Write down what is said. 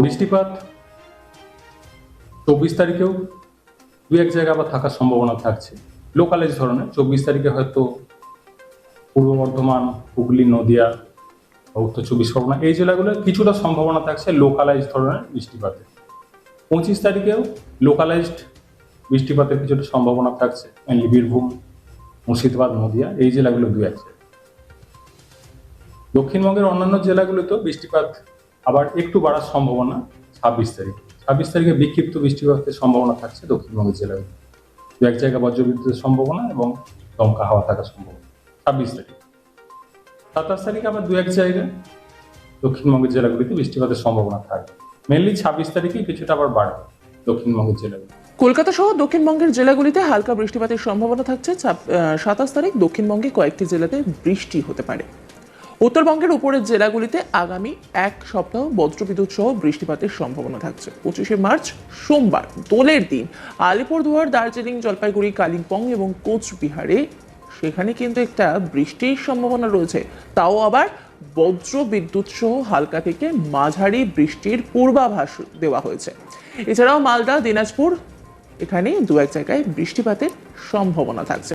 বৃষ্টিপাত চব্বিশ তারিখেও দু এক জায়গা আবার থাকার সম্ভাবনা থাকছে। লোকালাইজ ধরনের চব্বিশ তারিখে হয়তো পূর্ব বর্ধমান, হুগলি, নদিয়া উত্তর চব্বিশ পরগনা এই জেলাগুলো কিছুটা সম্ভাবনা থাকছে লোকালাইজ ধরনের বৃষ্টিপাতের। পঁচিশ তারিখেও লোকালাইজড বৃষ্টিপাতের কিছুটা সম্ভাবনা থাকছে মেনলি বীরভূম, মুর্শিদাবাদ, নদিয়া এই জেলাগুলো দু এক দক্ষিণবঙ্গের অন্যান্য জেলাগুলোতেও বৃষ্টিপাত আবার একটু বাড়ার সম্ভাবনা ছাব্বিশ তারিখ। ছাব্বিশ তারিখে বিক্ষিপ্ত বৃষ্টিপাতের সম্ভাবনা থাকছে দক্ষিণবঙ্গের জেলায়। দু এক জায়গায় বজ্রবিদ্যুতের সম্ভাবনা এবং দমকা হাওয়া থাকার সম্ভাবনা। ছাব্বিশ তারিখ। সাতাশ তারিখে আবার দু এক জায়গায় দক্ষিণবঙ্গের জেলাগুলিতে বৃষ্টিপাতের সম্ভাবনা থাকবে মেনলি ছাব্বিশ তারিখে কিছুটা আবার বাড়বে দক্ষিণবঙ্গের জেলাগুলো। কলকাতা সহ দক্ষিণবঙ্গের জেলাগুলিতে হালকা বৃষ্টিপাতের সম্ভাবনা থাকছে। সাতাশ তারিখ দক্ষিণবঙ্গে কয়েকটি জেলাতে বৃষ্টি হতে পারে। উত্তরবঙ্গের উপরের জেলাগুলিতে আগামী এক সপ্তাহ বজ্রবিদ্যুৎ সহ বৃষ্টিপাতের সম্ভাবনা থাকছে। পঁচিশে মার্চ, সোমবার, দোলের দিন, আলিপুরদুয়ার, দার্জিলিং, জলপাইগুড়ি, কালিম্পং এবং কোচবিহারে সেখানে কিন্তু একটা বৃষ্টির সম্ভাবনা রয়েছে। তাও আবার বজ্র বিদ্যুৎ সহ হালকা থেকে মাঝারি বৃষ্টির পূর্বাভাস দেওয়া হয়েছে। এছাড়াও মালদা, দিনাজপুর, এখানে দু এক জায়গায় বৃষ্টিপাতের সম্ভাবনা থাকছে।